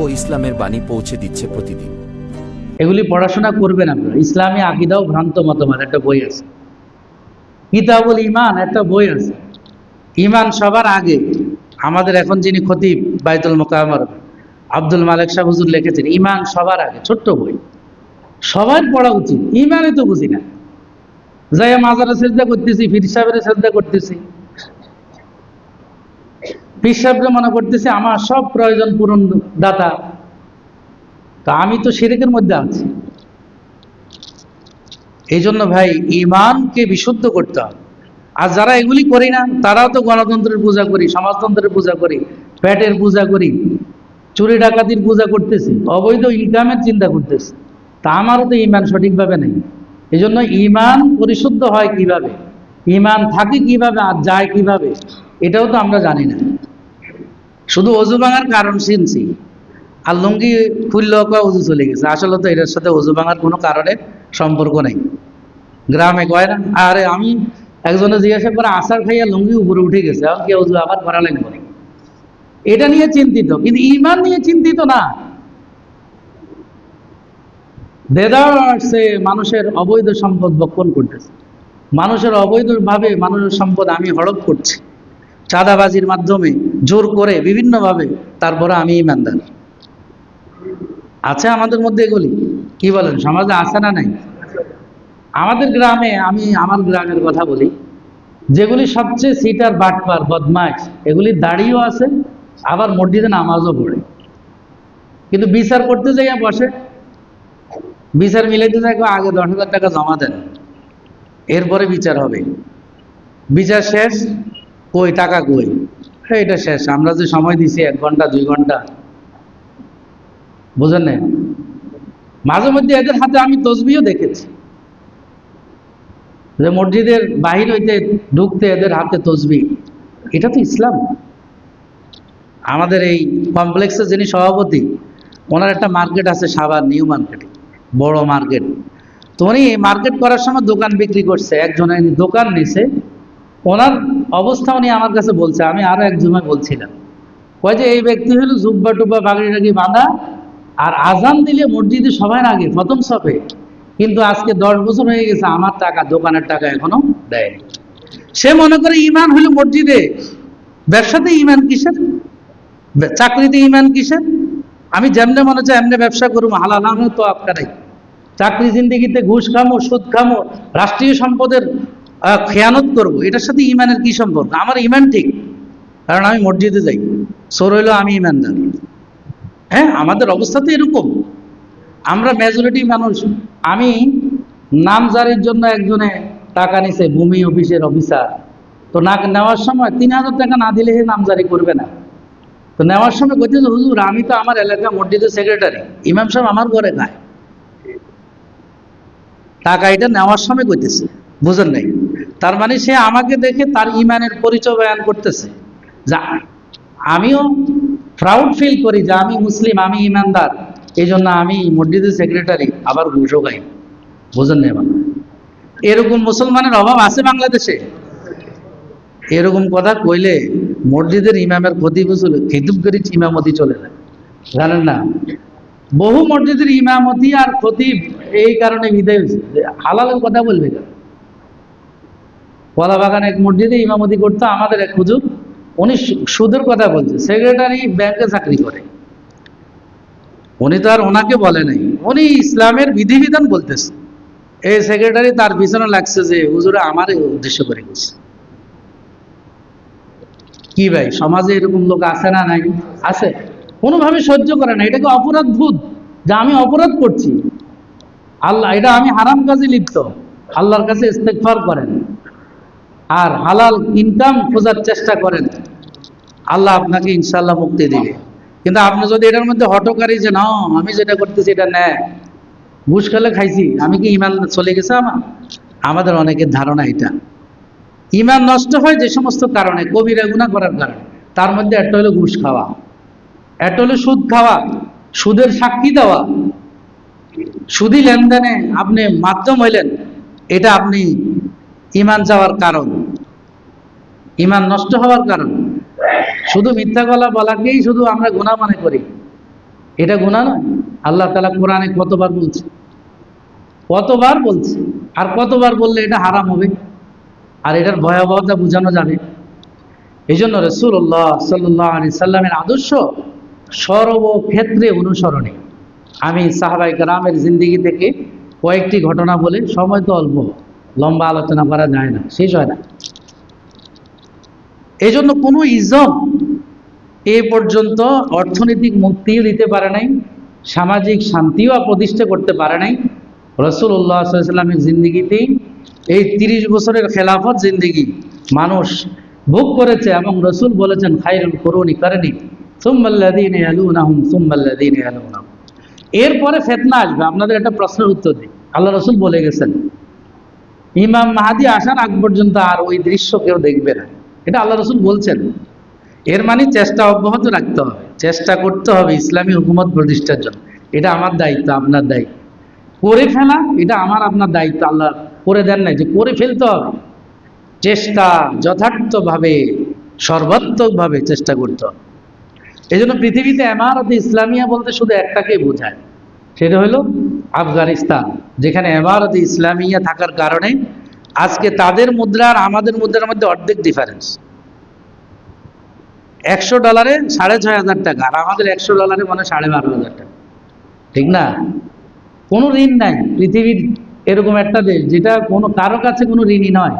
ও ইসলামের বাণী পৌঁছে দিচ্ছে প্রতিদিন। এগুলি পড়াশোনা করবেন আপনারা। ইসলামী আকিদাও ভ্রান্ত মতবাদ একটা বই আছে। কিতাবুল ইমান একটা বই আছে। ইমান সবার আগে। আমাদের এখন যিনি খতিব, বাইতুল মোকামার, আব্দুল মালিক শাহ হুজুর লিখেছেন ইমান সবার আগে, ছোট্ট বই। সবার পড়া উচিত। ইমানে তো বুঝি না। যাই মাজারে শ্রদ্ধা করতেছি ফির সাহেবের শ্রদ্ধা করতেছি। পীর সাহেবকে মনে করতেছি, আমার সব প্রয়োজন পূরণ দাতা। তা আমি তো শিরিকের মধ্যে আছি। এই জন্য ভাই ইমানকে বিশুদ্ধ করতে হবে। আর যারা এগুলি করি না, তারাও তো গণতন্ত্রের পূজা করি, সমাজতন্ত্রের পূজা করি, প্যাটের পূজা করি, চুরি ডাকাতির পূজা করতেছি, অবৈধ ইনকামের চিন্তা করতেছি। তা আমারও তো ইমান সঠিকভাবে নেই। এই জন্য ইমান পরিশুদ্ধ হয় কীভাবে? ইমান থাকে কীভাবে আর যায় কীভাবে? এটাও তো আমরা জানি না। শুধু অজু ভাঙার কারণ শুনছি। আর লুঙ্গি খুলল অজু চলে গেছে। আসলে তো এটার সাথে অজু ভাঙার কোনো কারণে সম্পর্ক নেই। গ্রামে কয় না, আরে আমি একজনে জিজ্ঞাসা করে আসার খাইয়া লুঙ্গি উপরে উঠে গেছে। এখন কি অজু আবার করা লাগবে এটা নিয়ে চিন্তিত, কিন্তু ইমান নিয়ে চিন্তিত না। দেদারসে মানুষের অবৈধ সম্পদ বক্ষণ করতেছে। মানুষের অবৈধভাবে মানুষের সম্পদ আমি হড়প করছি। চাঁদাবাজির মাধ্যমে জোর করে বিভিন্নভাবে, তারপরে আমি ইমানদার। আছে আমাদের মধ্যে এগুলি? কি বলেন, সমাজে আছে না নাই? আমাদের গ্রামে, আমি আমার গ্রামের কথা বলি, যেগুলি সবচেয়ে সিটার বাটপার, বদমাইশ, এগুলি দাড়িও আছে, আবার মসজিদে নামাজও পড়ে। কিন্তু বিচার করতে যাইয়া বসে। বিচার মিলাইতে যাই আগে দশ হাজার টাকা জমা দেন, এরপরে বিচার হবে। বিচার শেষ, কই, টাকা কই? এটা শেষ। আমরা যে সময় দিছি, এক ঘণ্টা, দুই ঘণ্টা। বুঝেন মাঝে মধ্যে এদের হাতে আমি তসবিও দেখেছি। যে মসজিদের বাহির হইতে ঢুকতে এদের হাতে তসবি। এটা তো ইসলাম। আমাদের এই কমপ্লেক্সের যিনি সভাপতি, ওনার একটা মার্কেট আছে সাবার নিউ মার্কেটে। বড় মার্কেট। তো উনি মার্কেট করার সময় দোকান বিক্রি করছে। একজনে দোকান নিছে। ওনার অবস্থা উনি আমার কাছে বলছে, আমি আরও এক জমায় বলছিলাম। কয় যে, এই ব্যক্তি হলো জুব্বা টুব্বা বাগড়ি টাগি বাঁধা, আর আজান দিলে মসজিদে সবার আগে প্রথম সফে কিন্তু আজকে দশ বছর হয়ে গেছে, আমার টাকা, দোকানের টাকা এখনও দেয়নি। সে মনে করে ইমান হলো মসজিদে। ব্যবসাতে ইমান কিসের? চাকরিতে ইমান কিসের? আমি যেমনে মনে হচ্ছে এমনি ব্যবসা করব হালাল তো আপনারাই। চাকরি জিন্দিগিতে ঘুষ খামো, সুদ খামো, রাষ্ট্রীয় সম্পদের খেয়ানত করব। এটার সাথে ইমানের কি সম্পর্ক? আমার ইমান ঠিক, কারণ আমি মসজিদে যাই। সোর হইল আমি ইমানদার। হ্যাঁ আমাদের অবস্থা তো এরকম। আমরা মেজরিটি মানুষ। আমি নামজারির জন্য একজনে টাকা নিছে, ভূমি অফিসের অফিসার তো না নেওয়ার সময় তিন হাজার টাকা না দিলে সে নামজারি করবে না। তো নেওয়ার সময় কইতেছে, হুজুর, আমি তো আমার এলাকা মসজিদের সেক্রেটারি ইমাম সাহেব আমার ঘরে খায় টাকা এটা নেওয়ার সময় কইতেছে। বুঝেন নাই? তার মানে সে আমাকে দেখে তার ইমানের পরিচয় বয়ান করতেছে। যা, আমিও প্রাউড ফিল করি যে আমি মুসলিম, আমি ইমানদার এই জন্য আমি মসজিদের সেক্রেটারি আবার ঘুষও খাই। বুঝেন নাই এরকম মুসলমানের অভাব আছে বাংলাদেশে? এরকম কথা কইলে মসজিদের ইমামের ক্ষতি বুঝলে, খেতুব করে ইমামতি চলে যায়। জানেন না? বহু মসজিদের ইমামতি আর খতিব এই কারণে বিদায় হয়েছে। হালালের কথা বলবে কেন? কলা বাগান এক মসজিদে ইমামতি করতো, আমাদের এক হুজুর, উনি সুদের কথা বলছে, সেক্রেটারি ব্যাংকে চাকরি করে। উনি তো আর ওনাকে বলে নাই, উনি ইসলামের বিধিবিধান বলতেছে। এই সেক্রেটারি তার পিছনে লাগছে যে, হুজুরে আমারই উদ্দেশ্য করে গেছে। কি ভাই, সমাজে এরকম লোক আছে না নাই? আছে। কোনোভাবে সহ্য করে না, এটাকে অপরাধ ভূত, যে আমি অপরাধ করছি। আল্লাহ, এটা আমি হারাম কাজে লিপ্ত। আল্লাহর কাছে ইস্তেকফার করেন। আর হালাল ইনকাম খোঁজার চেষ্টা করেন, আল্লাহ আপনাকে ইনশাল্লাহ মুক্তি দিবে। কিন্তু আপনি যদি এটার মধ্যে হটকারী যে, না, আমি যেটা করতেছি এটা নেয় ঘুষ খেলে খাইছি, আমি কি ইমান চলে গেছে আমার? আমাদের অনেকের ধারণা এটা। ইমান নষ্ট হয় যে সমস্ত কারণে, কবিরা গুণা করার কারণে। তার মধ্যে একটা হলো ঘুষ খাওয়া, একটা হলো সুদ খাওয়া, সুদের সাক্ষী দেওয়া। সুদি লেনদেনে আপনি মাধ্যম হইলেন, এটা আপনি ইমান যাওয়ার কারণ। ইমান নষ্ট হওয়ার কারণ। শুধু মিথ্যা গলা বলাকেই শুধু আমরা গুণা মনে করি। এটা গুণা নয়। আল্লাহ তালা কোরআনে কতবার বলছে? কতবার বলছে? আর কতবার বললে এটা হারাম হবে? আর এটার ভয়াবহতা বোঝানো যাবে? এই জন্য রসুল্লাহ সাল্লাহ আলি সাল্লামের আদর্শ সর্বক্ষেত্রে অনুসরণে। আমি সাহাবাই গ্রামের জিন্দিগি থেকে কয়েকটি ঘটনা বলে সময় তো অল্প। লম্বা আলোচনা করা যায় না, শেষ হয় না। এই জন্য কোনো ইজম এ পর্যন্ত অর্থনৈতিক মুক্তিও দিতে পারে নাই, সামাজিক শান্তিও প্রতিষ্ঠা করতে পারে নাই। রসুল্লাহ সাল্লামের জিন্দিগিতেই এই তিরিশ বছরের খেলাফত জিন্দিগি মানুষ ভোগ করেছে এবং রসুল বলেছেন খাইরুল করুনি করেনি সুম্মাল্লাদিন আলুনাহুম সুম্মাল্লাদিন আলুনাহুম এরপরে ফেতনা আসবে, আপনাদের একটা প্রশ্নের উত্তর দিই। আল্লাহ রসুল বলে গেছেন, ইমাম মাহাদি আসার আগ পর্যন্ত আর ওই দৃশ্য কেউ দেখবে না। এটা আল্লাহ রসুল বলছেন। এর মানে চেষ্টা অব্যাহত রাখতে হবে। চেষ্টা করতে হবে ইসলামী হুকুমত প্রতিষ্ঠার জন্য। এটা আমার দায়িত্ব, আপনার দায়িত্ব। করে ফেলা, এটা আমার, আপনার দায়িত্ব। আল্লাহ করে দেন নাই যে করে ফেলতে হবে। চেষ্টা যথার্থভাবে, সর্বাত্মকভাবে চেষ্টা করতে হবে। এই জন্য পৃথিবীতে এমারত ইসলামিয়া বলতে শুধু একটাকেই বোঝায়। সেটা হলো আফগানিস্তান, যেখানে এমারত ইসলামিয়া থাকার কারণে আজকে তাদের মুদ্রা আর আমাদের মুদ্রার মধ্যে অর্ধেক ডিফারেন্স একশো ডলারে সাড়ে ছয় হাজার টাকা আর আমাদের একশো ডলারে মানে সাড়ে বারো হাজার টাকা। ঠিক না? কোনো ঋণ নাই। পৃথিবীর এরকম একটা দেশ যেটা কোনো, কারও কাছে কোনো ঋণই নয়।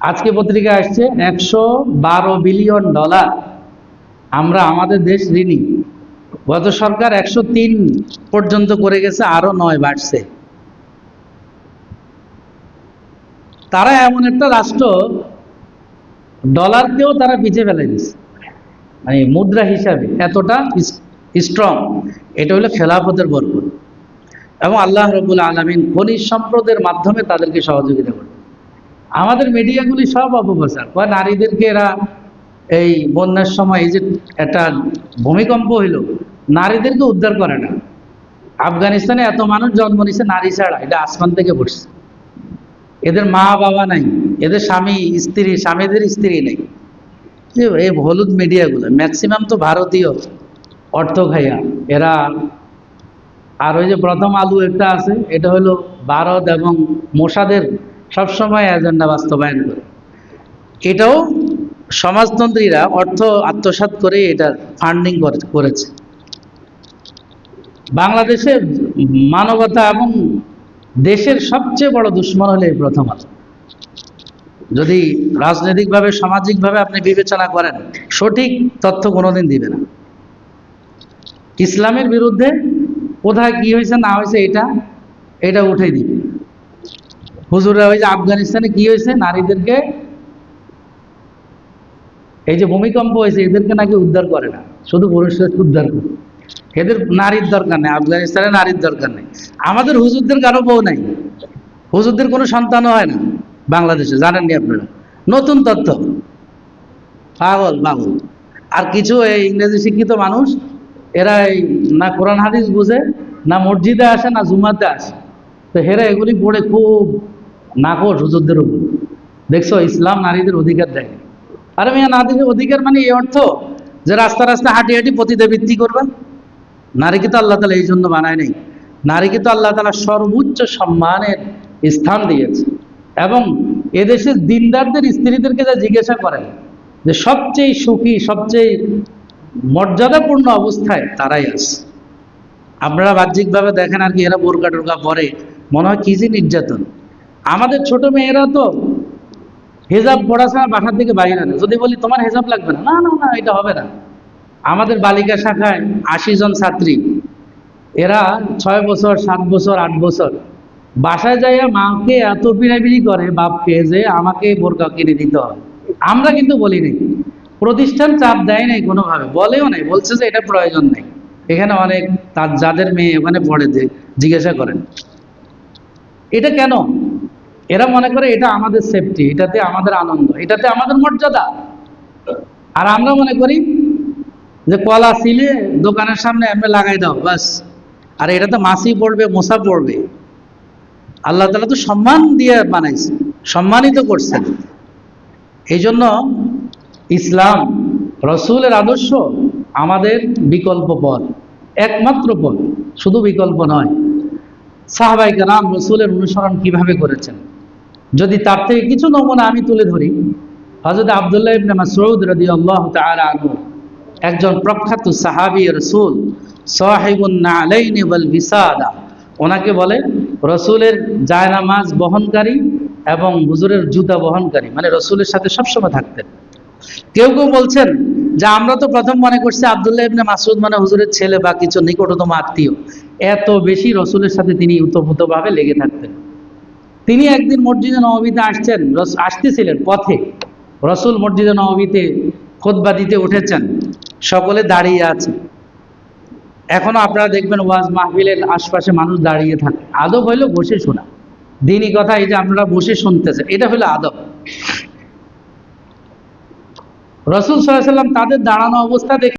আজকে পত্রিকা আসছে, একশো বারো বিলিয়ন ডলার আমরা, আমাদের দেশ ঋণী। গত সরকার একশো তিন পর্যন্ত করে গেছে, আরও নয় বাড়ছে। তারা এমন একটা রাষ্ট্র, ডলারকেও তারা পিছিয়ে ফেলে দিচ্ছে মানে মুদ্রা হিসাবে এতটা স্ট্রং এটা হলো খেলাফতের বরকত। এবং আল্লাহ রবুল আলমিন খনিজ সম্প্রদের মাধ্যমে তাদেরকে সহযোগিতা করে আমাদের মিডিয়াগুলি সব অপপ্রচার। বা নারীদেরকে এরা এই বন্যার সময় এই যে একটা ভূমিকম্প হইল, নারীদেরকে উদ্ধার করে না। আফগানিস্তানে এত মানুষ জন্ম নিছে নারী ছাড়া, এটা আসমান থেকে পড়ছে। এদের মা বাবা নাই, এদের স্বামী স্ত্রী, স্বামীদের স্ত্রী নেই। এই হলুদ মিডিয়াগুলো ম্যাক্সিমাম তো ভারতীয় অর্থ খাইয়া এরা, আর ওই যে প্রথম আলু একটা আছে, এটা হলো ভারত এবং মোসাদের সবসময় এজেন্ডা বাস্তবায়ন করে। এটাও সমাজতন্ত্রীরা অর্থ আত্মসাৎ করে এটা ফান্ডিং করেছে। বাংলাদেশে মানবতা এবং দেশের সবচেয়ে বড় দুশ্মন হলে এই প্রথম আলো। যদি রাজনৈতিকভাবে, সামাজিকভাবে আপনি বিবেচনা করেন, সঠিক তথ্য কোনোদিন দিবে না। ইসলামের বিরুদ্ধে কোথায় কি হয়েছে, না হয়েছে, এটা এটা উঠে দিবে। হুজুরা ওই যে আফগানিস্তানে কি হয়েছে, নারীদেরকে, এই যে ভূমিকম্প হয়েছে, এদেরকে নাকি উদ্ধার করে না। শুধু পুরুষদের উদ্ধার করে। এদের নারীর দরকার নেই আফগানিস্তানে নারীর দরকার নেই। আমাদের হুজুরদের কারও বউ নাই। হুজুরদের কোনো সন্তানও হয় না বাংলাদেশে, জানেননি আপনারা? নতুন তথ্য পাগল পাগল। আর কিছু এই ইংরেজি শিক্ষিত মানুষ, এরা এই না কোরআন হাদিস বুঝে, না মসজিদে আসে, না জুমাতে আসে। তো হেরা এগুলি পড়ে খুব নাকশ হুজুরদের উপর। দেখছ, ইসলাম নারীদের অধিকার দেয়। আরে মিয়া, নারীদের অধিকার মানে এই অর্থ যে রাস্তা রাস্তা হাঁটি হাঁটি পতিতে বৃত্তি করবেন নারীকে তো আল্লাহ তালা এই জন্য বানায় নেই। নারীকে তো আল্লাহ তালা সর্বোচ্চ সম্মানের স্থান দিয়েছে। এবং এদেশের দিনদারদের স্ত্রীদেরকে যা জিজ্ঞাসা করেন, যে সবচেয়ে সুখী, সবচেয়ে মর্যাদাপূর্ণ অবস্থায় তারাই আছে। আপনারা বাহ্যিকভাবে দেখেন আর কি, এরা বোরকা টোরকা পরে, মনে হয় কি যে নির্যাতন। আমাদের ছোট মেয়েরা তো হেজাব পড়া ছাড়া বাসার দিকে বাইরে যদি বলি, তোমার হেজাব লাগবে না না না, এটা হবে না। আমাদের বালিকা শাখায় আশি জন ছাত্রী। এরা ছয় বছর, সাত বছর, আট বছর। বাসায় যাইয়া মাকে এত পিড়াপিড়ি করে বাপকে যে আমাকে বোরকা কিনে দিতে হবে আমরা কিন্তু বলি নাই প্রতিষ্ঠান চাপ দেয় নাই কোনোভাবে। বলেও নাই। বলছে যে এটা প্রয়োজন নেই। এখানে অনেক তার যাদের মেয়ে ওখানে পড়ে যে জিজ্ঞাসা করেন। এটা কেন? এরা মনে করে এটা আমাদের সেফটি এটাতে আমাদের আনন্দ, এটাতে আমাদের মর্যাদা। আর আমরা মনে করি যে কলা সিলে দোকানের সামনে এমনি লাগাই দাও, বাস। আর এটা তো মাসি পড়বে মোসা পড়বে। আল্লাহ তালা তো সম্মান দিয়ে বানাইছে, সম্মানিত করছেন। এই জন্য ইসলাম, রসুলের আদর্শ আমাদের বিকল্প পথ, একমাত্র পথ, শুধু বিকল্প নয়। সাহাবাই রাম রসুলের অনুসরণ কীভাবে করেছেন? যদি তার থেকে কিছু নমুনা আমি তুলে ধরি হজরত আবদুল্লাহ ইবনে মাসউদ রাদিয়াল্লাহু তাআলা আনহু একজন প্রখ্যাত সাহাবী রসুল বিসাদা। ওনাকে বলে, রসুলের জায়নামাজ বহনকারী এবং হুজুরের জুতা বহনকারী মানে রসুলের সাথে সবসময় থাকতেন। কেউ কেউ বলছেন যে, আমরা তো প্রথম মনে করছি আবদুল্লাহ ইবনে মাসুদ মানে হুজুরের ছেলে বা কিছু নিকটতম আত্মীয়। এত বেশি রসুলের সাথে তিনি উতপ্রুতভাবে লেগে থাকতেন। তিনি একদিন মসজিদে নবমীতে আসছেন আসতেছিলেন পথে। রসুল মসজিদে নবমীতে খোদবা দিতে উঠেছেন। সকলে দাঁড়িয়ে আছে। এখনও আপনারা দেখবেন ওয়াজ মাহবিলের আশপাশে মানুষ দাঁড়িয়ে থাকে। আদব হইল বসে শোনা। দিনই কথা এই যে আপনারা বসে শুনতেছে এটা হলো আদব। রসুল সাল্লাম তাদের দাঁড়ানো অবস্থা দেখে